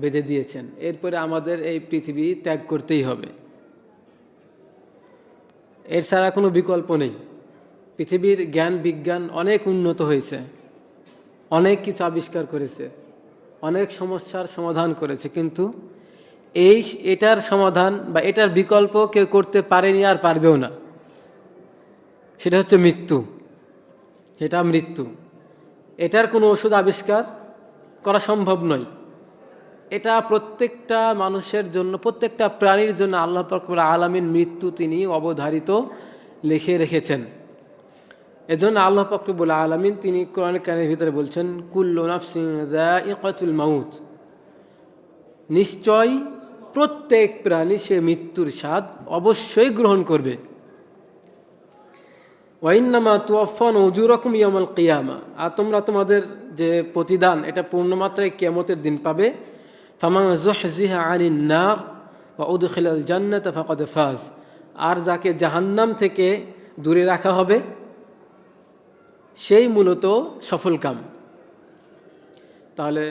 বেঁধে দিয়েছেন। এরপরে আমাদের এই পৃথিবী ত্যাগ করতেই হবে। এর ছাড়া কোনো বিকল্প নেই। পৃথিবীর জ্ঞান, বিজ্ঞান অনেক উন্নত হয়েছে। অনেক কিছু আবিষ্কার করেছে। অনেক সমস্যার সমাধান করেছে। কিন্তু এই এটার সমাধান বা এটার বিকল্প কেউ করতে পারেনি আর পারবেও না। সেটা হচ্ছে মৃত্যু। এটা মৃত্যু। এটার কোনো ওষুধ আবিষ্কার করা সম্ভব নয়। এটা প্রত্যেকটা মানুষের জন্য, প্রত্যেকটা প্রাণীর জন্য আল্লাহ পাকবুল আলমিন মৃত্যু তিনি অবধারিত লিখে রেখেছেন। এজন্য আল্লাহ পাকবুল আলমিন তিনি কোরআন কানের ভিতরে বলছেন, কুল্লু নাফসিং ইকাতুল মাউত। নিশ্চয় প্রত্যেক প্রাণী সে মৃত্যুর স্বাদ অবশ্যই গ্রহণ করবে। ওয়াইন্নামা তুয়াফান অজুরকম ইয়ামাল কিয়ামা। আর তোমরা তোমাদের যে প্রতিদান, এটা পূর্ণমাত্রায় কিয়ামতের দিন পাবে। ফামা জুহজিহা আনিন নার বা উদখিল জান্নাত ফাকাদ ফাজ আর যাকে জাহান্নাম থেকে দূরে রাখা হবে, সেই মূলত সফলকাম তাহলে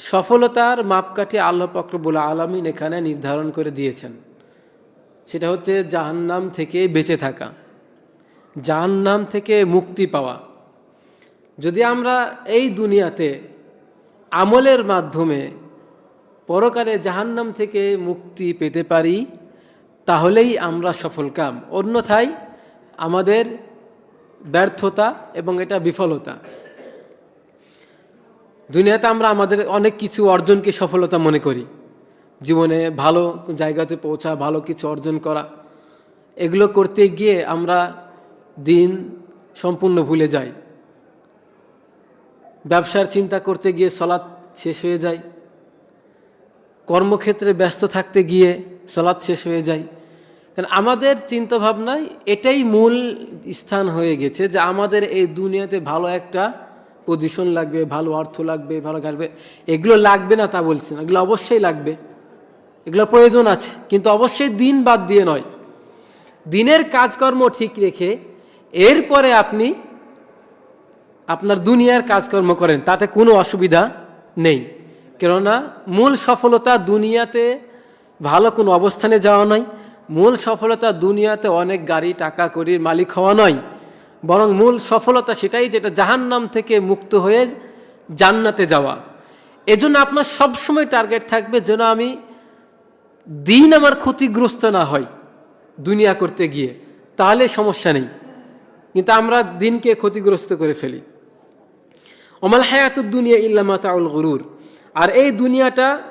সফলতার মাপকাঠি আল্লাহ ফকরবুল আলমিন এখানে নির্ধারণ করে দিয়েছেন। সেটা হচ্ছে জাহান্নাম থেকে বেঁচে থাকা, জাহান্নাম থেকে মুক্তি পাওয়া। যদি আমরা এই দুনিয়াতে আমলের মাধ্যমে পরকালে জাহান্নাম থেকে মুক্তি পেতে পারি, তাহলেই আমরা সফলকাম অন্যথায় আমাদের ব্যর্থতা এবং এটা বিফলতা। দুনিয়াতে আমরা আমাদের অনেক কিছু অর্জনকে সফলতা মনে করি। জীবনে ভালো জায়গাতে পৌঁছা, ভালো কিছু অর্জন করা, এগুলো করতে গিয়ে আমরা দিন সম্পূর্ণ ভুলে যাই। ব্যবসার চিন্তা করতে গিয়ে সলাৎ শেষ হয়ে যায়। কর্মক্ষেত্রে ব্যস্ত থাকতে গিয়ে সলাৎ শেষ হয়ে যায়। কারণ আমাদের চিন্তাভাবনায় এটাই মূল স্থান হয়ে গেছে যে আমাদের এই দুনিয়াতে ভালো একটা পজিশন লাগবে, ভালো অর্থ লাগবে, ভালো লাগবে। এগুলো লাগবে না তা বলছি না, এগুলো অবশ্যই লাগবে। এগুলো প্রয়োজন আছে, কিন্তু অবশ্যই দিন বাদ দিয়ে নয়। দিনের কাজকর্ম ঠিক রেখে এরপরে আপনি আপনার দুনিয়ার কাজকর্ম করেন, তাতে কোনো অসুবিধা নেই। কেননা মূল সফলতা দুনিয়াতে ভালো কোনো অবস্থানে যাওয়া নয়। মূল সফলতা দুনিয়াতে অনেক গাড়ি, টাকা করির মালিক হওয়া নয়। বরং মূল সফলতা সেটাই যেটা জাহান্নাম থেকে মুক্ত হয়ে জান্নাতে যাওয়া। এজন্য আপনার সবসময় টার্গেট থাকবে যেন আমি দিন আমার ক্ষতিগ্রস্ত না হয় দুনিয়া করতে গিয়ে। তাহলে সমস্যা নেই। কিন্তু আমরা দিনকে ক্ষতিগ্রস্ত করে ফেলি। অমাল হায়াতুর দুনিয়া ইল্লামা তাউল গরুর। আর এই দুনিয়াটা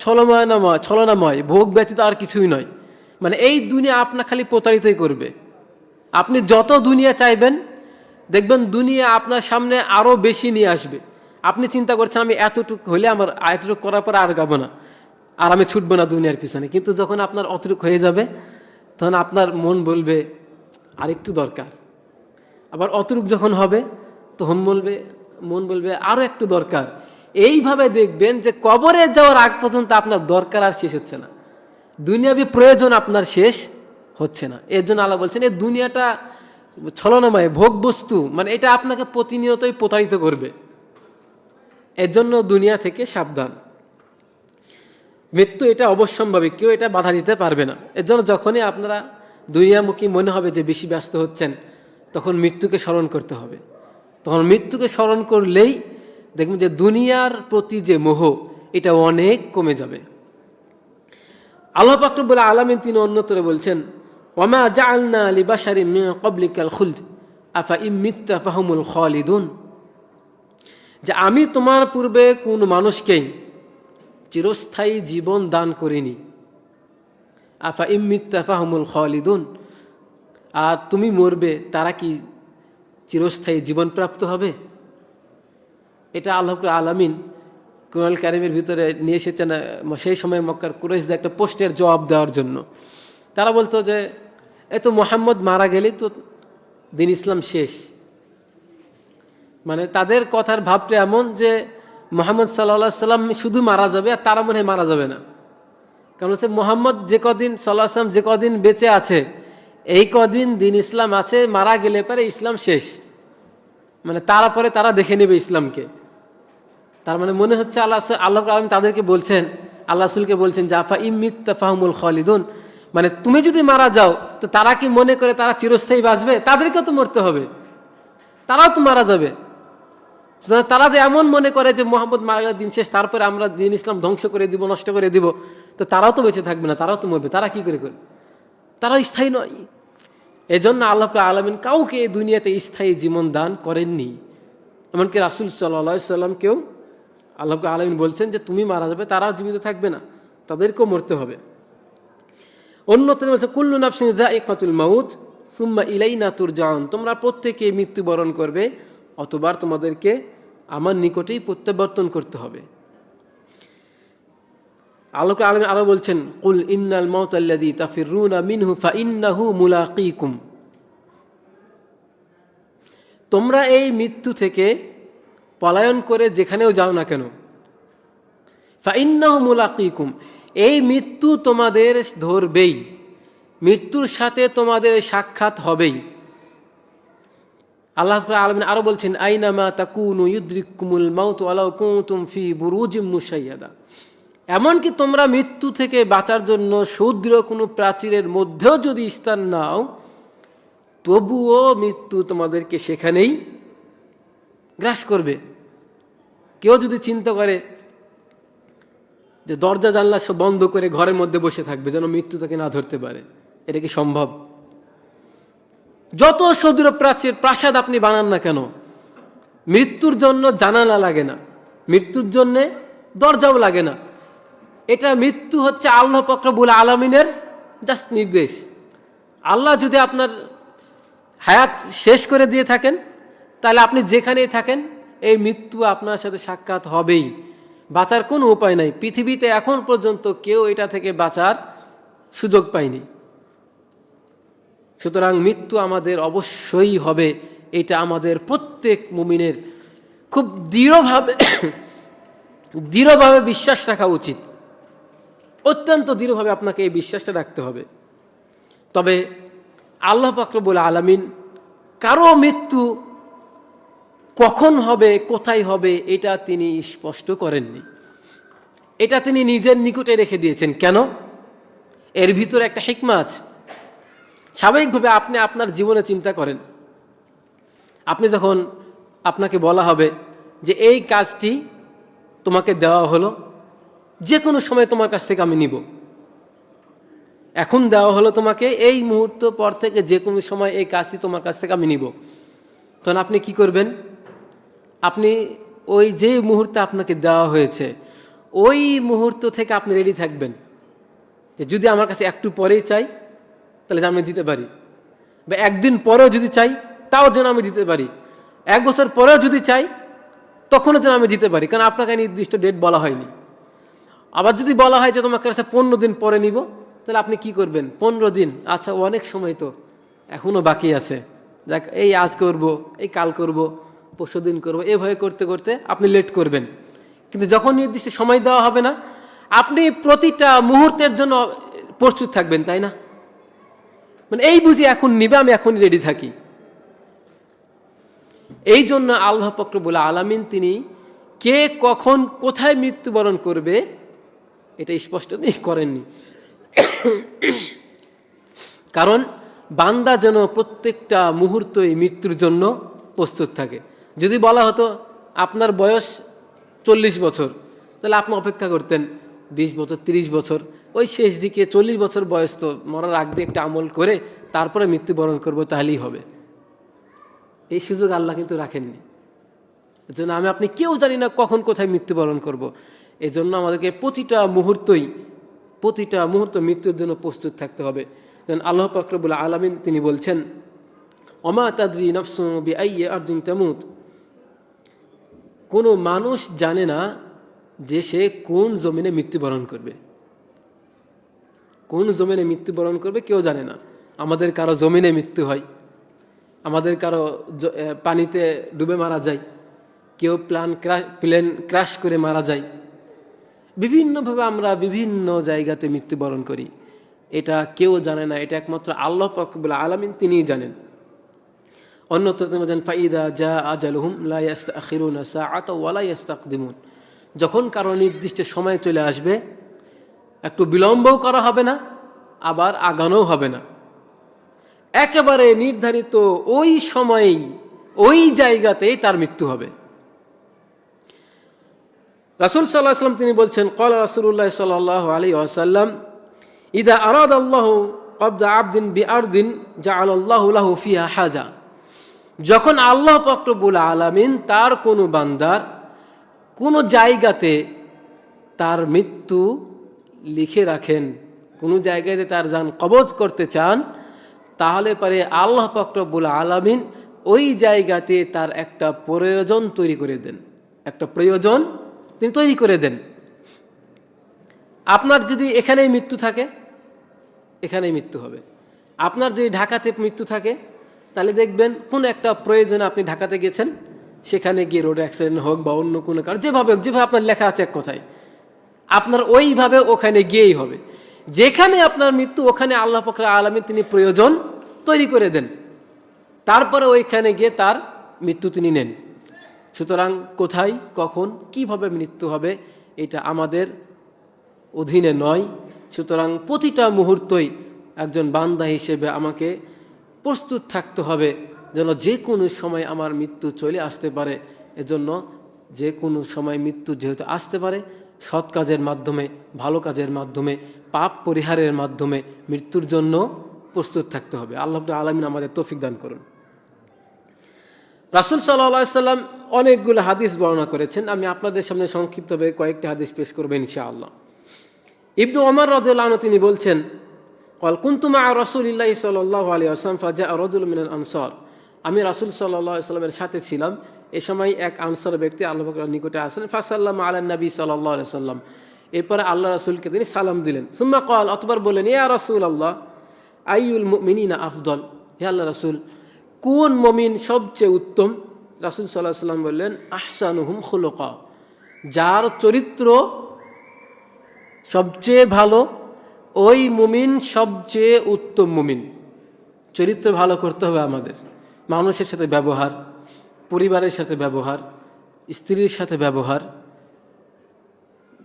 ছলময়নাময় ছলনাময়, ভোগ ব্যতীত আর কিছুই নয়। মানে এই দুনিয়া আপনার খালি প্রতারিতই করবে। আপনি যত দুনিয়া চাইবেন, দেখবেন দুনিয়া আপনার সামনে আরও বেশি নিয়ে আসবে। আপনি চিন্তা করছেন, আমি এতটুকু হলে আমার এতটুকু করার পর আর গাবো না। আর আমি ছুটবো না দুনিয়ার পিছনে। কিন্তু যখন আপনার অতটুকু হয়ে যাবে, তখন আপনার মন বলবে আর একটু দরকার। আবার অতটুক যখন হবে, তখন বলবে মন বলবে আরও একটু দরকার। এইভাবে দেখবেন যে কবরে যাওয়ার আগ পর্যন্ত আপনার দরকার আর শেষ হচ্ছে না। দুনিয়াবি প্রয়োজন আপনার শেষ হচ্ছে না। এর জন্য আল্লাহ বলছেন এই দুনিয়াটা ছলনাময় ভোগ বস্তু মানে এটা আপনাকে প্রতিনিয়তই প্রতারিত করবে। এর জন্য দুনিয়া থেকে সাবধান। মৃত্যু এটা অবশ্যম্ভাবী, কেউ এটা বাধা দিতে পারবে না। এর জন্য যখনই আপনারা দুনিয়ামুখী মনে হবে যে বেশি ব্যস্ত হচ্ছেন, তখন মৃত্যুকে স্মরণ করতে হবে। তখন মৃত্যুকে স্মরণ করলেই দেখবেন যে দুনিয়ার প্রতি যে মোহ, এটা অনেক কমে যাবে। আল্লাহ পাকরবুল আলমিন তিনি অন্যতরে বলছেন, ওমা জালনা আলী বাসারি কবলিকাল খুলদ, আফা ইমিত্তা ফাহমুল খালিদুন? যে আমি তোমার পূর্বে কোন মানুষকেই চিরস্থায়ী জীবন দান করিনি। আফা ইমিত্তা ফাহমুল খালিদুন? আর তুমি মরবে, তারা কি চিরস্থায়ী জীবন প্রাপ্ত হবে? এটা আল্লাহ আলামিন কুরাল কারিমের ভিতরে নিয়ে এসেছেন সেই সময় মক্কার কুরাইশদের একটা পোস্টের জবাব দেওয়ার জন্য। তারা বলতো যে, এ তো মোহাম্মদ মারা গেলেই তো দিন ইসলাম শেষ। মানে তাদের কথার ভাবটা এমন যে, মোহাম্মদ সাল্লাহ সাল্লাম শুধু মারা যাবে আর তারা মনে মারা যাবে না। কারণ হচ্ছে মোহাম্মদ যে কদিন সাল্লাহ সাল্লাম যে কদিন বেঁচে আছে, এই কদিন দিন ইসলাম আছে, মারা গেলে পরে ইসলাম শেষ। মানে তারা পরে তারা দেখে নেবে ইসলামকে। তার মানে মনে হচ্ছে আল্লাহ আল্লাহ আলম তাদেরকে বলছেন, আল্লাহ রসুলকে বলছেন, জাফা ইমিত ফাহমুল খালিদুন। মানে তুমি যদি মারা যাও, তো তারা কি মনে করে তারা চিরস্থায়ী বাঁচবে? তাদেরকেও তো মরতে হবে। তারাও তো মারা যাবে। তারা যে এমন মনে করে যে মোহাম্মদ মারা গেলে দিন শেষ, তারপরে আমরা দিন ইসলাম ধ্বংস করে দিব, নষ্ট করে দিব, তো তারাও তো বেঁচে থাকবে না, তারাও তো মরবে। তারা কি করে করবে তারা স্থায়ী নয়। এজন্য আল্লাহ আলমিন কাউকে এই দুনিয়াতে স্থায়ী জীবন দান করেননি। এমনকি রাসুল সাল্লা সাল্লামকেও আল্লাহকে আলমিন বলছেন যে তুমি মারা যাবে, তারাও জীবিত থাকবে না, তাদেরকেও মরতে হবে। অন্যতম বলছে, কুল্লু নাফসিন ইকাতুল মাউত, সুম্মা ইলাই না তুর জান তোমরা প্রত্যেকে মৃত্যুবরণ করবে, অতবার তোমাদেরকে আমার নিকটেই প্রত্যাবর্তন করতে হবে। আলোক আলম আরও বলছেন, কুল ইন্নাল মাউত আল্লাযী তাফিরুনা মিনহু ফা ইন্নাহু মুলাকিকুম। তোমরা এই মৃত্যু থেকে পলায়ন করে যেখানেও যাও না কেন। ফা ইন্নাহু মুলাকিকুম, এই মৃত্যু তোমাদের ধরবেই, মৃত্যুর সাথে তোমাদের সাক্ষাৎ হবেই। আল্লাহ আলমিন আরও বলছেন, আইনামা তাকুনু মাউত আলাউ কুতুম ফি বুরুজিম মুসাইয়াদা এমনকি তোমরা মৃত্যু থেকে বাঁচার জন্য সৌদ্র কোনো প্রাচীরের মধ্যেও যদি স্থান নাও, তবুও মৃত্যু তোমাদেরকে সেখানেই গ্রাস করবে। কেউ যদি চিন্তা করে যে দরজা, জানলা সব বন্ধ করে ঘরের মধ্যে বসে থাকবে, যেন মৃত্যু তাকে না ধরতে পারে, এটা কি সম্ভব? যত সদূর প্রাচীর প্রাসাদ আপনি বানান না কেন, মৃত্যুর জন্য জানালা লাগে না, মৃত্যুর জন্যে দরজাও লাগে না। এটা মৃত্যু হচ্ছে আল্লাহ ফকরবুল আলমিনের জাস্ট নির্দেশ। আল্লাহ যদি আপনার হায়াত শেষ করে দিয়ে থাকেন, তাহলে আপনি যেখানেই থাকেন এই মৃত্যু আপনার সাথে সাক্ষাৎ হবেই। বাঁচার কোনো উপায় নাই। পৃথিবীতে এখন পর্যন্ত কেউ এটা থেকে বাঁচার সুযোগ পায়নি। সুতরাং মৃত্যু আমাদের অবশ্যই হবে। এটা আমাদের প্রত্যেক মুমিনের খুব দৃঢ়ভাবে দৃঢ়ভাবে বিশ্বাস রাখা উচিত। অত্যন্ত দৃঢ়ভাবে আপনাকে এই বিশ্বাসটা রাখতে হবে। তবে আল্লাহ পাকরবুল আলমিন কারও মৃত্যু কখন হবে, কোথায় হবে, এটা তিনি স্পষ্ট করেননি। এটা তিনি নিজের নিকটে রেখে দিয়েছেন। কেন? এর ভিতরে একটা হিকমা আছে। স্বাভাবিকভাবে আপনি আপনার জীবনে চিন্তা করেন। আপনি যখন আপনাকে বলা হবে যে, এই কাজটি তোমাকে দেওয়া হলো যে কোনো সময় তোমার কাছ থেকে আমি নিব। এখন দেওয়া হলো তোমাকে, এই মুহূর্ত পর থেকে যে কোনো সময় এই কাজটি তোমার কাছ থেকে আমি নিব। তখন আপনি কি করবেন? আপনি ওই যে মুহূর্তে আপনাকে দেওয়া হয়েছে, ওই মুহূর্ত থেকে আপনি রেডি থাকবেন যে যদি আমার কাছে একটু পরেই চাই, তাহলে আমি দিতে পারি। বা একদিন পরেও যদি চাই, তাও যেন আমি দিতে পারি। এক বছর পরেও যদি চাই, তখনও যেন আমি দিতে পারি, কারণ আপনাকে নির্দিষ্ট ডেট বলা হয়নি। আবার যদি বলা হয় যে তোমাকে কাছে পনেরো দিন পরে নিব, তাহলে আপনি কি করবেন? পনেরো দিন। আচ্ছা অনেক সময় তো এখনও বাকি আছে। যাক, এই আজ করব, এই কাল করব পরশু দিন করব, এভাবে করতে করতে আপনি লেট করবেন। কিন্তু যখন নির্দিষ্ট সময় দেওয়া হবে না, আপনি প্রতিটা মুহূর্তের জন্য প্রস্তুত থাকবেন, তাই না? মানে এই বুঝি এখন নিবে, আমি এখনই রেডি থাকি। এই জন্য আল্লাহ বলে আলামিন তিনি কে কখন কোথায় মৃত্যুবরণ করবে, এটা স্পষ্ট করেননি। কারণ বান্দা যেন প্রত্যেকটা মুহূর্তই মৃত্যুর জন্য প্রস্তুত থাকে। যদি বলা হতো আপনার বয়স চল্লিশ বছর, তাহলে আপনি অপেক্ষা করতেন বিশ বছর ৩০ বছর। ওই শেষ দিকে চল্লিশ বছর বয়স তো মরার আগ দিয়ে একটা আমল করে তারপরে মৃত্যুবরণ করব, তাহলেই হবে। এই সুযোগ আল্লাহ কিন্তু রাখেননি। এজন্য আমি, আপনি কেউ জানি না কখন কোথায় মৃত্যুবরণ করব। এই জন্য আমাদেরকে প্রতিটা মুহূর্তই, প্রতিটা মুহূর্ত মৃত্যুর জন্য প্রস্তুত থাকতে হবে। যেন আল্লাহ ফকরবুল আলমিন তিনি বলছেন অমা তাদ্রি নফসবি আইয়ে আর্জুন তামুত। কোনো মানুষ জানে না যে সে কোন জমিনে মৃত্যুবরণ করবে। কোন জমিনে মৃত্যুবরণ করবে কেউ জানে না। আমাদের কারও জমিনে মৃত্যু হয়, আমাদের কারও পানিতে ডুবে মারা যায়, কেউ প্লান প্লেন ক্রাশ করে মারা যায়। বিভিন্নভাবে আমরা বিভিন্ন জায়গাতে মৃত্যুবরণ করি। এটা কেউ জানে না, এটা একমাত্র আল্লাহ পাকবুল আলমিন তিনিই জানেন। অন্যত্র যেন ফাইদা যা আজালহুম লাইস্তা আখিরুন সা আত ওয়ালাইস্তাকদিমুন যখন কারও নির্দিষ্ট সময় চলে আসবে, একটু বিলম্বও করা হবে না, আবার আগানোও হবে না। একেবারে নির্ধারিত ওই সময়েই, ওই জায়গাতেই তার মৃত্যু হবে। রাসুল সাল্লাহ আসলাম তিনি বলছেন কল রাসুল্লাহ সাল্লাহ আলী আসাল্লাম ইদা আরাদ আল্লাহ কবদা আবদিন বি আরদিন যা আল্লাহ লাহু ফিহা হাজা। যখন আল্লাহ ফকরবুল আলামিন তার কোনো বান্দার কোনো জায়গাতে তার মৃত্যু লিখে রাখেন, কোনো জায়গাতে তার যান কবজ করতে চান, তাহলে পরে আল্লাহ ফকরবুল আলামিন ওই জায়গাতে তার একটা প্রয়োজন তৈরি করে দেন। একটা প্রয়োজন তিনি তৈরি করে দেন। আপনার যদি এখানেই মৃত্যু থাকে, এখানেই মৃত্যু হবে। আপনার যদি ঢাকাতে মৃত্যু থাকে তাহলে দেখবেন কোন একটা প্রয়োজনে আপনি ঢাকাতে গেছেন, সেখানে গিয়ে রোড অ্যাক্সিডেন্ট হোক বা অন্য কোনো কারণ, যেভাবে হোক, যেভাবে আপনার লেখা আছে এক কথায়, আপনার ওইভাবে ওখানে গিয়েই হবে। যেখানে আপনার মৃত্যু, ওখানে আল্লাহ ফকরা আলমী তিনি প্রয়োজন তৈরি করে দেন। তারপরে ওইখানে গিয়ে তার মৃত্যু তিনি নেন। সুতরাং কোথায়, কখন, কীভাবে মৃত্যু হবে, এটা আমাদের অধীনে নয়। সুতরাং প্রতিটা মুহূর্তই একজন বান্দা হিসেবে আমাকে প্রস্তুত থাকতে হবে যেন যে কোনো সময় আমার মৃত্যু চলে আসতে পারে। এজন্য যে কোনো সময় মৃত্যু যেহেতু আসতে পারে, সৎ কাজের মাধ্যমে, ভালো কাজের মাধ্যমে, পাপ পরিহারের মাধ্যমে মৃত্যুর জন্য প্রস্তুত থাকতে হবে। আল্লাহ আলমিন আমাদের তৌফিক দান করুন। রাসুল সাল্লাহ সাল্লাম অনেকগুলো হাদিস বর্ণনা করেছেন। আমি আপনাদের সামনে সংক্ষিপ্তভাবে কয়েকটি হাদিস পেশ করবেন ইনশাআল্লাহ। ইবনু ওমর রাজু তিনি বলছেন কল কুন্তুমা রসুলিল্লাহ সাল্লাহ আলী আসলাম ফাজা রজুল মিনাল আনসর আমি রাসুল সাল্লাহ আসলামের সাথে ছিলাম। এ সময় এক আনসার ব্যক্তি আল্লাহ নিকটে আসেন। ফাসাল্লাম আল্লাহ নবী সাল্লাহ সাল্লাম। এরপরে আল্লাহ রাসুলকে তিনি সালাম দিলেন। সুম্মা কল অতবার বললেন, ইয়া রসুল আল্লাহ আইউল মিনা আফদল? হে আল্লাহ রাসুল, কোন মমিন সবচেয়ে উত্তম? রাসুল সাল্লাহ সাল্লাম বললেন, আহসানুহুম খুলকা। যার চরিত্র সবচেয়ে ভালো ওই মুমিন সবচেয়ে উত্তম মুমিন। চরিত্র ভালো করতে হবে আমাদের। মানুষের সাথে ব্যবহার, পরিবারের সাথে ব্যবহার, স্ত্রীর সাথে ব্যবহার,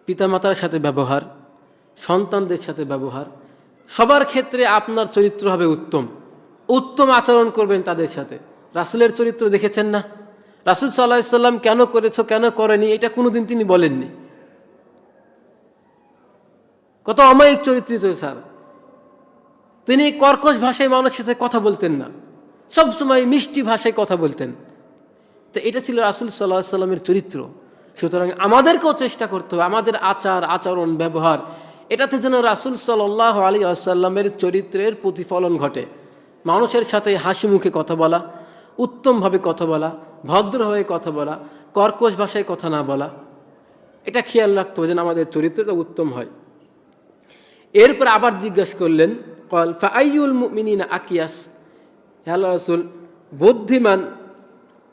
পিতামাতার সাথে ব্যবহার, সন্তানদের সাথে ব্যবহার। সবার ক্ষেত্রে আপনার চরিত্র হবে উত্তম। উত্তম আচরণ করবেন তাদের সাথে। রাসুলের চরিত্র দেখেছেন না? রাসুল সাল্লাহ সাল্লাম কেন করেছ, কেন করেনি, এটা কোনোদিন তিনি বলেননি। কত অমায়িক চরিত্রিত স্যার। তিনি কর্কশ ভাষায় মানুষের সাথে কথা বলতেন না। সবসময় মিষ্টি ভাষায় কথা বলতেন। তো এটা ছিল রাসুল সাল্লাহ সাল্লামের চরিত্র। সুতরাং আমাদেরকেও চেষ্টা করতে হবে, আমাদের আচার, আচরণ, ব্যবহার, এটাতে যেন রাসুল সাল্লাহ আলী আসাল্লামের চরিত্রের প্রতিফলন ঘটে। মানুষের সাথে হাসি মুখে কথা বলা, উত্তমভাবে কথা বলা, ভদ্রভাবে কথা বলা, কর্কশ ভাষায় কথা না বলা, এটা খেয়াল রাখতে হবে যেন আমাদের চরিত্রটা উত্তম হয়। এরপর আবার জিজ্ঞেস করলেন, কল ফাইউল মিনিনা আকিয়াস? আল্লাহ রসুল, বুদ্ধিমান,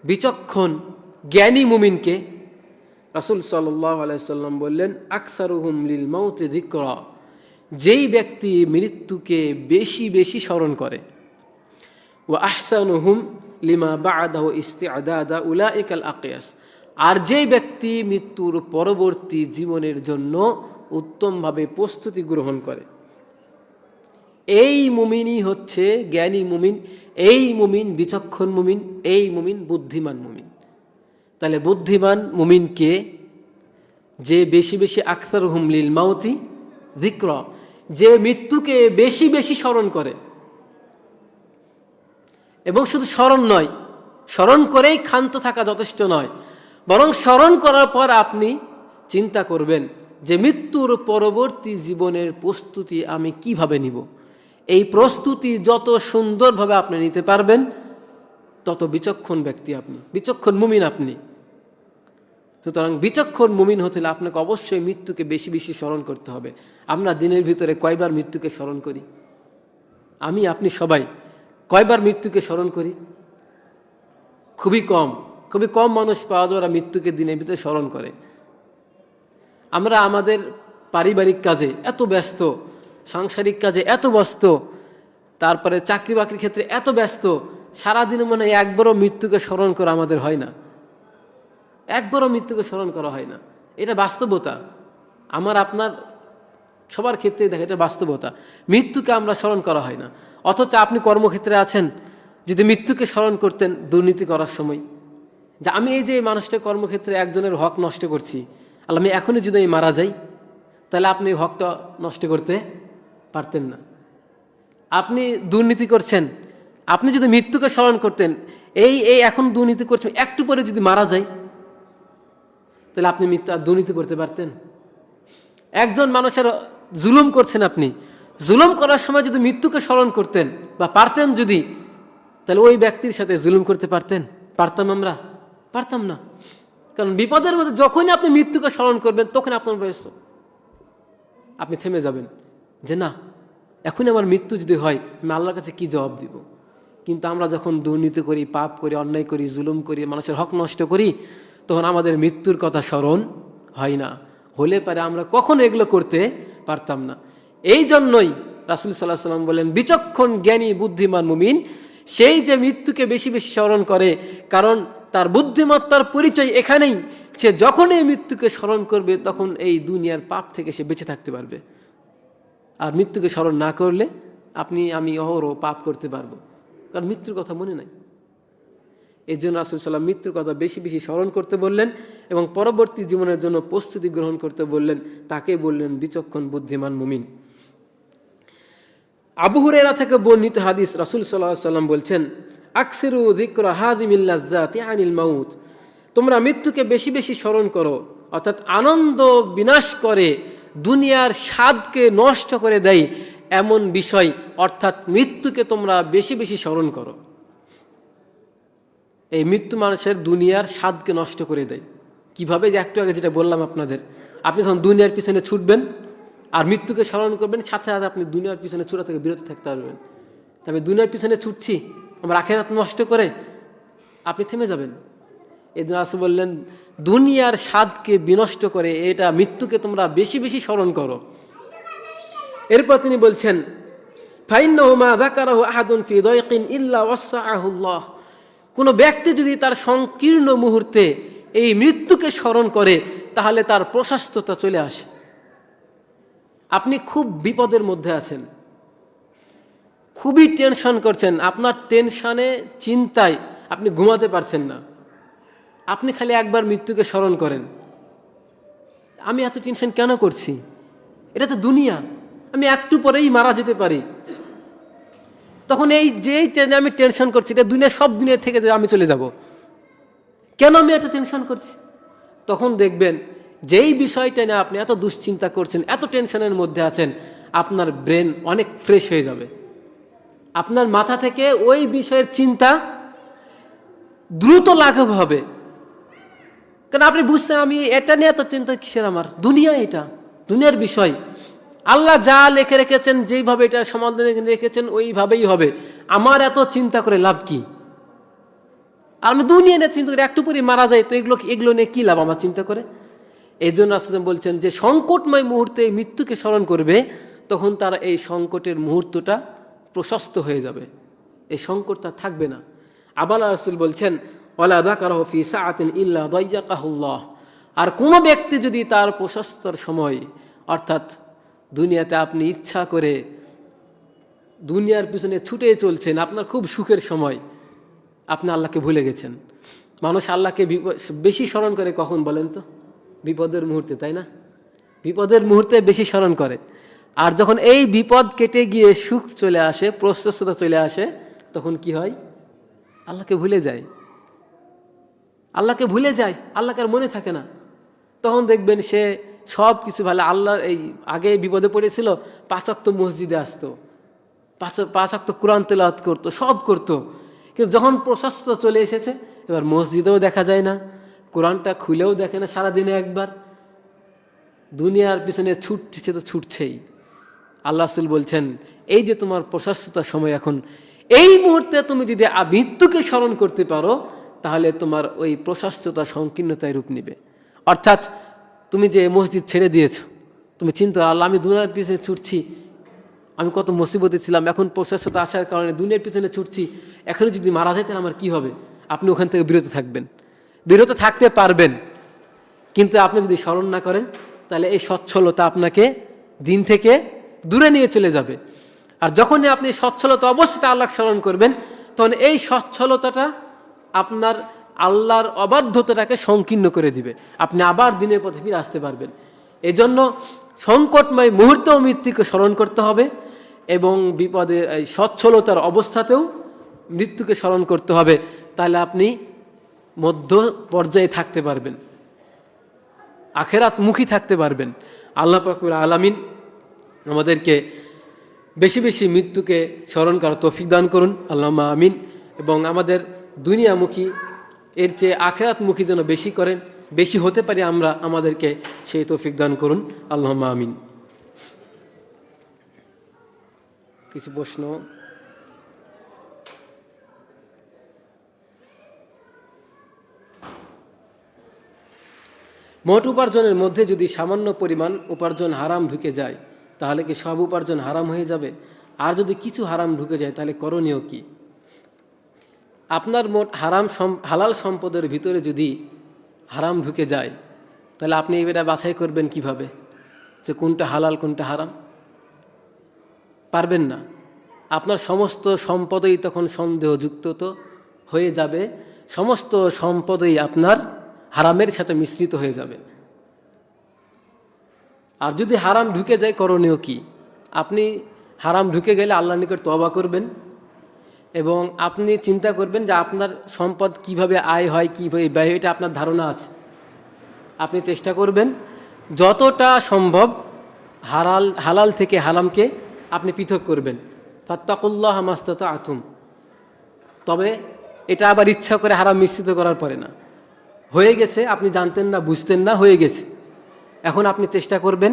বিচক্ষণ, জ্ঞানী মুমিনকে রাসুল আলাইসাল্লাম বললেন, আকসারুহুম লিল মাউতে ধিক্রা যেই ব্যক্তি মৃত্যুকে বেশি বেশি স্মরণ করে। ও আহসানুহুম লিমা বাদাহ আদা উলা একাল আকিয়াস। আর যেই ব্যক্তি মৃত্যুর পরবর্তী জীবনের জন্য উত্তমভাবে প্রস্তুতি গ্রহণ করে। এই মুমিনই হচ্ছে জ্ঞানী মুমিন, এই মুমিন বিচক্ষণ মুমিন, এই মুমিন বুদ্ধিমান মুমিন। তাহলে বুদ্ধিমান মুমিনকে যে বেশি বেশি আখতার হুমলিল মাউতি দিক্র যে মৃত্যুকে বেশি বেশি স্মরণ করে। এবং শুধু স্মরণ নয়, স্মরণ করেই ক্ষান্ত থাকা যথেষ্ট নয়, বরং স্মরণ করার পর আপনি চিন্তা করবেন যে মৃত্যুর পরবর্তী জীবনের প্রস্তুতি আমি কীভাবে নিব? এই প্রস্তুতি যত সুন্দরভাবে আপনি নিতে পারবেন, তত বিচক্ষণ ব্যক্তি আপনি, বিচক্ষণ মুমিন আপনি। সুতরাং বিচক্ষণ মুমিন হতে হলে আপনাকে অবশ্যই মৃত্যুকে বেশি বেশি স্মরণ করতে হবে। আমরা দিনের ভিতরে কয়বার মৃত্যুকে স্মরণ করি? আমি, আপনি সবাই কয়বার মৃত্যুকে স্মরণ করি? খুবই কম খুবই কম মানুষ পাওয়া যায় ওরা মৃত্যুকে দিনের ভিতরে স্মরণ করে। আমরা আমাদের পারিবারিক কাজে এত ব্যস্ত, সাংসারিক কাজে এত ব্যস্ত, তারপরে চাকরি বাকরির ক্ষেত্রে এত ব্যস্ত, সারাদিনে মনে হয় একবারও মৃত্যুকে স্মরণ করা আমাদের হয় না। একবারও মৃত্যুকে স্মরণ করা হয় না। এটা বাস্তবতা। আমার, আপনার, সবার ক্ষেত্রে দেখে এটা বাস্তবতা। মৃত্যুকে আমরা স্মরণ করা হয় না। অথচ আপনি কর্মক্ষেত্রে আছেন, যদি মৃত্যুকে স্মরণ করতেন দুর্নীতি করার সময়। যে আমি এই যে মানুষটা কর্মক্ষেত্রে একজনের হক নষ্ট করছি আল্লাহ, আমি এখনই যদি আমি মারা যাই, তাহলে আপনি হকটা নষ্ট করতে পারতেন না। আপনি দুর্নীতি করছেন, আপনি যদি মৃত্যুকে স্মরণ করতেন, এই এই এখন দুর্নীতি করছেন, একটু পরে যদি মারা যায় তাহলে আপনি মৃত্যু আর দুর্নীতি করতে পারতেন। একজন মানুষের জুলুম করছেন আপনি, জুলুম করার সময় যদি মৃত্যুকে স্মরণ করতেন বা পারতেন যদি, তাহলে ওই ব্যক্তির সাথে জুলুম করতে পারতেন? পারতাম আমরা? পারতাম না। কারণ বিপদের মধ্যে যখনই আপনি মৃত্যুকে স্মরণ করবেন তখন আপনার বয়স আপনি থেমে যাবেন। যে না, এখনই আমার মৃত্যু যদি হয়, আমি আল্লাহর কাছে কি জবাব দিব? কিন্তু আমরা যখন দুর্নীতি করি, পাপ করি, অন্যায় করি, জুলুম করি, মানুষের হক নষ্ট করি, তখন আমাদের মৃত্যুর কথা স্মরণ হয় না। হলে পারে আমরা কখনো এগুলো করতে পারতাম না। এই জন্যই রাসুল সাল্লাহ সাল্লাম বলেন, বিচক্ষণ জ্ঞানী, বুদ্ধিমান মুমিন, সেই যে মৃত্যুকে বেশি বেশি স্মরণ করে, কারণ তার বুদ্ধিমত্তার পরিচয় এখানেই, সে যখন এই মৃত্যুকে স্মরণ করবে, তখন এই দুনিয়ার পাপ থেকে সে বেঁচে থাকতে পারবে। আর মৃত্যুকে স্মরণ না করলে, আপনি, আমি অহরহ পাপ করতে পারব। কারণ মৃত্যুর কথা মনে নাই। এই জন্য রাসুল সাল্লাম মৃত্যুর কথা বেশি বেশি স্মরণ করতে বললেন এবং পরবর্তী জীবনের জন্য প্রস্তুতি গ্রহণ করতে বললেন। তাকে বললেন বিচক্ষণ, বুদ্ধিমান মুমিন। আবু হুরেরা থেকে বর্ণিত হাদিস রাসুল সাল্লাহ সাল্লাম বলছেন আকসিরু দিক্র হাদিমিল্লাজাতি আনিল মাউত। তোমরা মৃত্যুকে বেশি বেশি স্মরণ করো, অর্থাৎ আনন্দ বিনাশ করে, দুনিয়ার স্বাদকে নষ্ট করে দেয় এমন বিষয়, অর্থাৎ মৃত্যুকে তোমরা বেশি বেশি স্মরণ করো। এই মৃত্যু মানুষের দুনিয়ার স্বাদকে নষ্ট করে দেয়। কীভাবে যে একটু আগে যেটা বললাম আপনাদের, আপনি তখন দুনিয়ার পিছনে ছুটবেন, আর মৃত্যুকে স্মরণ করবেন, সাথে সাথে আপনি দুনিয়ার পিছনে ছুটা থেকে বিরত থাকতে পারবেন। তা আমি দুনিয়ার পিছনে ছুটছি আমার আখেরাত নষ্ট করে আপনি থেমে যাবেন। এই আসে বললেন, দুনিয়ার স্বাদকে বিনষ্ট করে এটা মৃত্যুকে তোমরা বেশি বেশি স্মরণ করো। এরপর তিনি বলছেন কোনো ব্যক্তি যদি তার সংকীর্ণ মুহূর্তে এই মৃত্যুকে স্মরণ করে, তাহলে তার প্রশস্ততা চলে আসে। আপনি খুব বিপদের মধ্যে আছেন। খুবই টেনশন করছেন। আপনার টেনশনে, চিন্তায় আপনি ঘুমাতে পারছেন না। আপনি খালি একবার মৃত্যুকে স্মরণ করেন। আমি এত টেনশন কেন করছি? এটা তো দুনিয়া। আমি একটু পরেই মারা যেতে পারি। তখন এই যেই ট্রেনে আমি টেনশন করছি, এটা দুনিয়া, সব দুনিয়া থেকে যে আমি চলে যাব। কেন আমি এত টেনশন করছি? তখন দেখবেন, যেই বিষয়টা নিয়ে আপনি এত দুশ্চিন্তা করছেন, এত টেনশনের মধ্যে আছেন, আপনার ব্রেন অনেক ফ্রেশ হয়ে যাবে। আপনার মাথা থেকে ওই বিষয়ের চিন্তা দ্রুত লাঘব হবে। কারণ আপনি বুঝছেন, আমি এটা নিয়ে এত চিন্তা কিসের আমার? দুনিয়া এটা, দুনিয়ার বিষয়। আল্লাহ যা লেখে রেখেছেন, যেইভাবে এটা সমাধান রেখেছেন, ওইভাবেই হবে। আমার এত চিন্তা করে লাভ কি? আর আমি দুনিয়া নিয়ে চিন্তা করি, একটু পরে মারা যায়, তো এগুলো এগুলো নিয়ে কী লাভ আমার চিন্তা করে? এই জন্য আসলে বলছেন যে, সংকটময় মুহূর্তে মৃত্যুকে স্মরণ করবে, তখন তারা এই সংকটের মুহূর্তটা প্রশস্ত হয়ে যাবে। এই সংকট তার থাকবে না। আবাল রাসুল বলছেন ওলা দাকারহ ফি ইল্লা দয়াকাহুল্লাহ আর কোনো ব্যক্তি যদি তার প্রশস্তর সময়, অর্থাৎ দুনিয়াতে আপনি ইচ্ছা করে দুনিয়ার পিছনে ছুটে চলছেন, আপনার খুব সুখের সময়, আপনি আল্লাহকে ভুলে গেছেন। মানুষ আল্লাহকে বেশি স্মরণ করে কখন বলেন তো? বিপদের মুহূর্তে, তাই না? বিপদের মুহূর্তে বেশি স্মরণ করে। আর যখন এই বিপদ কেটে গিয়ে সুখ চলে আসে, প্রশস্ততা চলে আসে, তখন কি হয়? আল্লাহকে ভুলে যায়। আল্লাহকে ভুলে যায়। আল্লাহকে আর মনে থাকে না। তখন দেখবেন সে সব কিছু ভালো। আল্লাহর এই আগে বিপদে পড়েছিল পাঁচাক্ত মসজিদে আসতো। পাঁচ পাঁচাক্ত কোরআন তেলাওয়াত করতো, সব করতো। কিন্তু যখন প্রশস্ত চলে এসেছে, এবার মসজিদেও দেখা যায় না। কোরআনটা খুলেও দেখে না সারাদিনে একবার। দুনিয়ার পিছনে ছুটছে তো ছুটছেই। আল্লাহ রাসূল বলছেন, এই যে তোমার প্রশস্ততার সময় এখন, এই মুহূর্তে তুমি যদি আ- মৃত্যুকে স্মরণ করতে পারো, তাহলে তোমার ওই প্রশস্ততা সংকীর্ণতায় রূপ নেবে। অর্থাৎ তুমি যে মসজিদ ছেড়ে দিয়েছ, তুমি চিন্তা আল্লাহ, আমি দুনিয়ার পিছনে ছুটছি, আমি কত মুসিবতে ছিলাম, এখন প্রশস্ততা আসার কারণে দুনিয়ার পিছনে ছুটছি এখনও যদি মারা যায় আমার কী হবে? আপনি ওখান থেকে বিরত থাকবেন। বিরত থাকতে পারবেন, কিন্তু আপনি যদি স্মরণ না করেন, তাহলে এই সচ্ছলতা আপনাকে দিন থেকে দূরে নিয়ে চলে যাবে। আর যখনই আপনি সচ্ছলতা অবশ্যই আল্লাহ স্মরণ করবেন, তখন এই সচ্ছলতাটা আপনার আল্লাহর অবাধ্যতাটাকে সংকীর্ণ করে দিবে। আপনি আবার দিনের পথে ফিরে আসতে পারবেন। এজন্য সংকটময় মুহূর্ত মৃত্যুকে স্মরণ করতে হবে এবং বিপদে, এই সচ্ছলতার অবস্থাতেও মৃত্যুকে স্মরণ করতে হবে। তাহলে আপনি মধ্য পর্যায়ে থাকতে পারবেন। আখেরাত মুখী থাকতে পারবেন। আল্লাহ পাকুর আলামিন আমাদেরকে বেশি বেশি মৃত্যুকে স্মরণ করার তৌফিক দান করুন আল্লাহ আমিন। এবং আমাদের দুনিয়ামুখী, এর চেয়ে আখেরাতমুখী যেন বেশি করেন, বেশি হতে পারি আমরা আমাদেরকে সেই তৌফিক দান করুন আল্লাহ আমিন। কিছু প্রশ্ন? মোট উপার্জনের মধ্যে যদি সামান্য পরিমাণ উপার্জন হারাম ঢুকে যায় তাহলে কি সব উপার্জন হারাম হয়ে যাবে? আর যদি কিছু হারাম ঢুকে যায়, তাহলে করণীয় কি? আপনার মোট হারাম হালাল সম্পদের ভিতরে যদি হারাম ঢুকে যায়, তাহলে আপনি এটা বাছাই করবেন কীভাবে? যে কোনটা হালাল, কোনটা হারাম? পারবেন না। আপনার সমস্ত সম্পদই তখন সন্দেহযুক্ত তো হয়ে যাবে। সমস্ত সম্পদই আপনার হারামের সাথে মিশ্রিত হয়ে যাবে। আর যদি হারাম ঢুকে যায় করণীয় কি? আপনি হারাম ঢুকে গেলে আল্লাহ নিকট তবা করবেন এবং আপনি চিন্তা করবেন যে আপনার সম্পদ কীভাবে আয় হয়, কীভাবে ব্যয় এটা আপনার ধারণা আছে। আপনি চেষ্টা করবেন যতটা সম্ভব হারাল হালাল থেকে হারামকে আপনি পৃথক করবেন। ফাত্তাকুল্লাহ মাস্তাত আতুম তবে এটা আবার ইচ্ছা করে হারাম মিশ্রিত করার পরে না। হয়ে গেছে, আপনি জানতেন না, বুঝতেন না, হয়ে গেছে। এখন আপনি চেষ্টা করবেন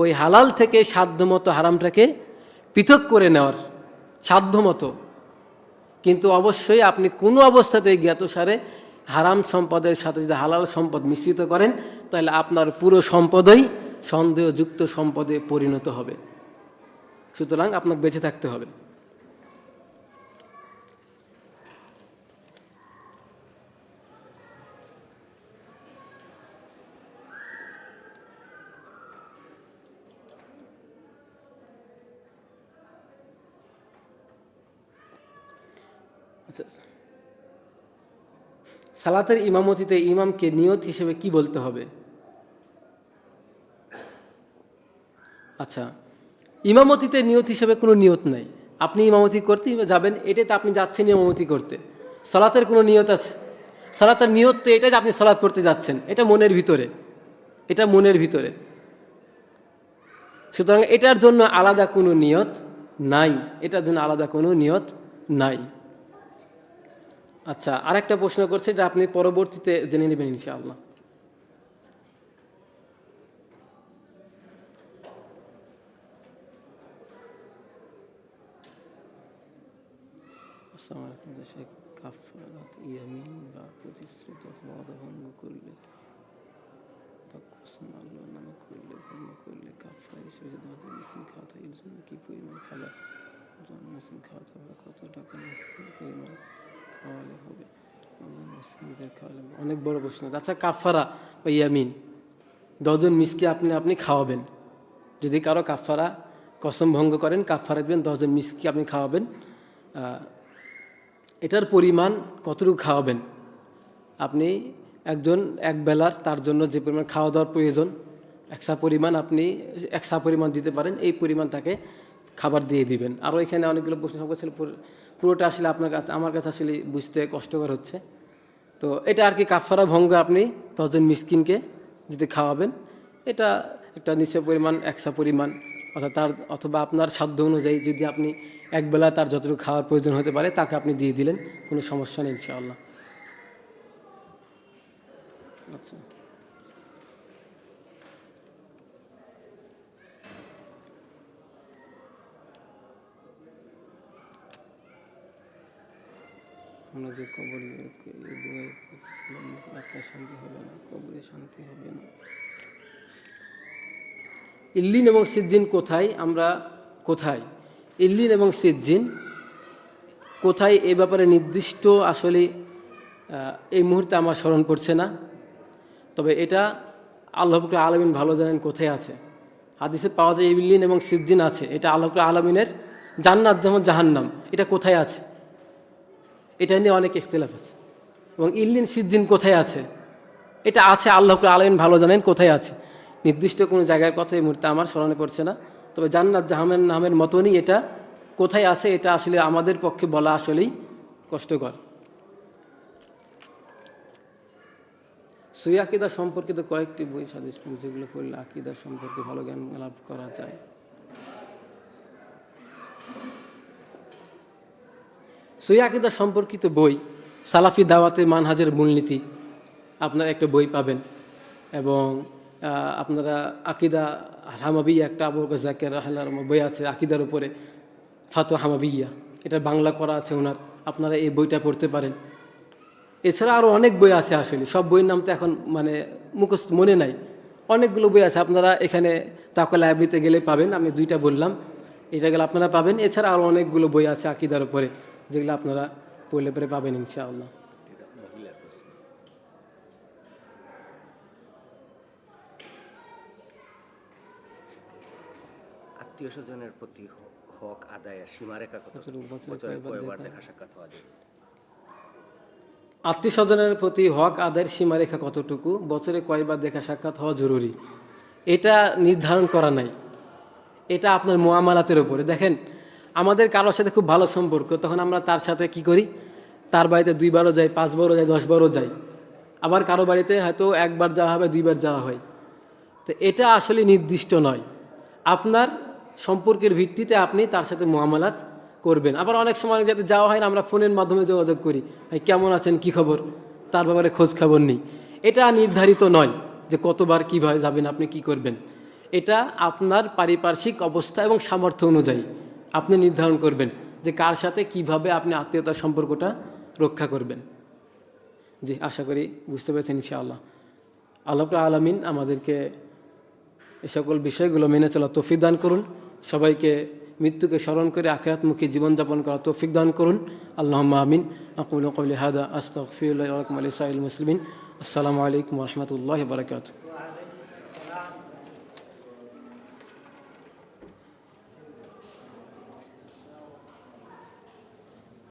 ওই হালাল থেকে সাধ্যমতো হারামটাকে পৃথক করে নেওয়ার, সাধ্যমতো। কিন্তু অবশ্যই আপনি কোনো অবস্থাতেই জ্ঞাতসারে হারাম সম্পদের সাথে যদি হালাল সম্পদ মিশ্রিত করেন, তাহলে আপনার পুরো সম্পদই সন্দেহযুক্ত সম্পদে পরিণত হবে। সুতরাং আপনাকে বেঁচে থাকতে হবে। সালাতের ইমামতিতে ইমামকে নিয়ত হিসেবে কি বলতে হবে? আচ্ছা ইমামতিতে নিয়ত হিসেবে কোনো নিয়ত নাই। আপনি ইমামতি করতে যাবেন, এটাই এটাতে আপনি যাচ্ছেন ইমামতি করতে। সালাতের কোনো নিয়ত আছে? সালাতের নিয়ত তো এটাই যে আপনি সালাত করতে যাচ্ছেন, এটা মনের ভিতরে। এটা মনের ভিতরে। সুতরাং এটার জন্য আলাদা কোনো নিয়ত নাই। এটার জন্য আলাদা কোনো নিয়ত নাই। আচ্ছা আরেকটা প্রশ্ন করছে, এটা আপনি পরবর্তীতে জেনে নেবেন ইনশাআল্লাহ। বা করলে বা করলে ভঙ্গ করলে কি পরিমাণ মিসিং কত টাকা হবে। অনেক বড় প্রশ্ন। আচ্ছা কাফারা বা ইয়ামিন, দশজন মিসকে আপনি আপনি খাওয়াবেন। যদি কারও কাফারা কসম ভঙ্গ করেন কাফারা দেবেন, দশজন মিসকে আপনি খাওয়াবেন। এটার পরিমাণ কতটুকু খাওয়াবেন? আপনি একজন, এক বেলার তার জন্য যে পরিমাণ খাওয়া দাওয়ার প্রয়োজন, একসা পরিমাণ আপনি, একসা পরিমাণ দিতে পারেন, এই পরিমাণ তাকে খাবার দিয়ে দিবেন। আরও এখানে অনেকগুলো প্রশ্ন ছিল। পুরোটা আসলে আপনার কাছে আমার কাছে আসলে বুঝতে কষ্টকর হচ্ছে। তো এটা আর কি কাফারা ভঙ্গ আপনি দশজন মিসকিনকে যদি খাওয়াবেন, এটা একটা নিশ্চয় পরিমাণ, একসা পরিমাণ, অর্থাৎ তার অথবা আপনার সাধ্য অনুযায়ী যদি আপনি একবেলা তার যতটুকু খাওয়ার প্রয়োজন হতে পারে, তাকে আপনি দিয়ে দিলেন, কোনো সমস্যা নেই ইনশাআল্লাহ। আচ্ছা। যে কবর আত্মার শান্তি হবে না, কবরে শান্তি হবে না। ইল্লিন এবং সিজ্জিন কোথায়? আমরা কোথায়? ইল্লিন এবং সিজ্জিন কোথায়? এ ব্যাপারে নির্দিষ্ট আসলে এই মুহূর্তে আমার স্মরণ পড়ছে না। তবে এটা আল্লাহ আলমিন ভালো জানেন কোথায় আছে। হাদিসে পাওয়া যায় ইল্লিন এবং সিদ্দিন আছে। এটা আল্লাহ আলমিনের জান্নাত যেমন জাহান্নাম, এটা কোথায় আছে? এটা নিয়ে অনেক ইখতিলাফ আছে। এবং ইল্লিন সিদ্দিন কোথায় আছে? এটা আছে, আল্লাহ আলমিন ভালো জানেন কোথায় আছে। নির্দিষ্ট কোনো জায়গার কথা এই মুহূর্তে আমার স্মরণে পড়ছে না। তবে জান্নাত জাহামের নামের মতনই এটা। কোথায় আছে, এটা আসলে আমাদের পক্ষে বলা আসলেই কষ্টকর। সুই আকিদা সম্পর্কিত কয়েকটি বই সাজেস্ট যেগুলো পড়লে আকিদা সম্পর্কে ভালো জ্ঞান লাভ করা যায়। সুই আকিদা সম্পর্কিত বই সালাফি দাওয়াতে মানহাজের মূলনীতি আপনারা একটা বই পাবেন এবং আপনারা আকিদা হামাবি একটা আবু জাকের রাহলার বই আছে আকিদার উপরে ফাতো হামাবিয়া। এটা বাংলা করা আছে ওনার, আপনারা এই বইটা পড়তে পারেন। এছাড়া আরও অনেক বই আছে আসলে, সব বইয়ের নাম তো এখন মানে মুখস্থ মনে নাই। অনেকগুলো বই আছে, আপনারা এখানে তাকে লাইব্রেরিতে গেলে পাবেন, আমি দুইটা বললাম। এটা গেলে আপনারা পাবেন, এছাড়া আরও অনেকগুলো বই আছে আকিদার উপরে। যেগুলো আপনারা পড়লে পরে পাবেন ইনশাআল্লাহ। আত্মীয় স্বজনের প্রতি হক আদায়ের সীমারেখা কত বছরে বছরে বছরে কয়বার কয়বার দেখা? দেখা সাক্ষাৎ হওয়া যায়। আত্মীয় স্বজনের প্রতি হক আদায়ের সীমারেখা কতটুকু? বছরে কয়বার দেখা সাক্ষাৎ হওয়া জরুরি? এটা নির্ধারণ করা নাই। এটা আপনার মোয়ামালাতের উপরে। দেখেন আমাদের কারোর সাথে খুব ভালো সম্পর্ক, তখন আমরা তার সাথে কি করি? তার বাড়িতে দুইবারও যাই, পাঁচবারও যাই, দশবারও যাই। আবার কারও বাড়িতে হয়তো একবার যাওয়া হবে, দুইবার যাওয়া হয়। তো এটা আসলে নির্দিষ্ট নয়। আপনার সম্পর্কের ভিত্তিতে আপনি তার সাথে মোয়ামালাত করবেন। আবার অনেক সময় অনেক যাতে যাওয়া হয় না, আমরা ফোনের মাধ্যমে যোগাযোগ করি। ভাই, কেমন আছেন? কি খবর? তার ব্যাপারে খোঁজ খবর নেই। এটা নির্ধারিত নয় যে কতবার কীভাবে যাবেন, আপনি কি করবেন। এটা আপনার পারিপার্শ্বিক অবস্থা এবং সামর্থ্য অনুযায়ী। আপনি নির্ধারণ করবেন যে কার সাথে কীভাবে আপনি আত্মীয়তার সম্পর্কটা রক্ষা করবেন। জি, আশা করি বুঝতে পেরেছেন ইনশাআল্লাহ। আল্লাহ আলমিন আমাদেরকে এ সকল বিষয়গুলো মেনে চলা তৌফিক দান করুন। সবাইকে মৃত্যুকে স্মরণ করে আখেরাতমুখী জীবনযাপন করা তৌফিক দান করুন। আল্লাহ আমিন। আকুল কবলি হাদা আস্তফিউল্লাহ আলী সাইল আসসালামু আলাইকুম রহমতুল্লাহ বারকাত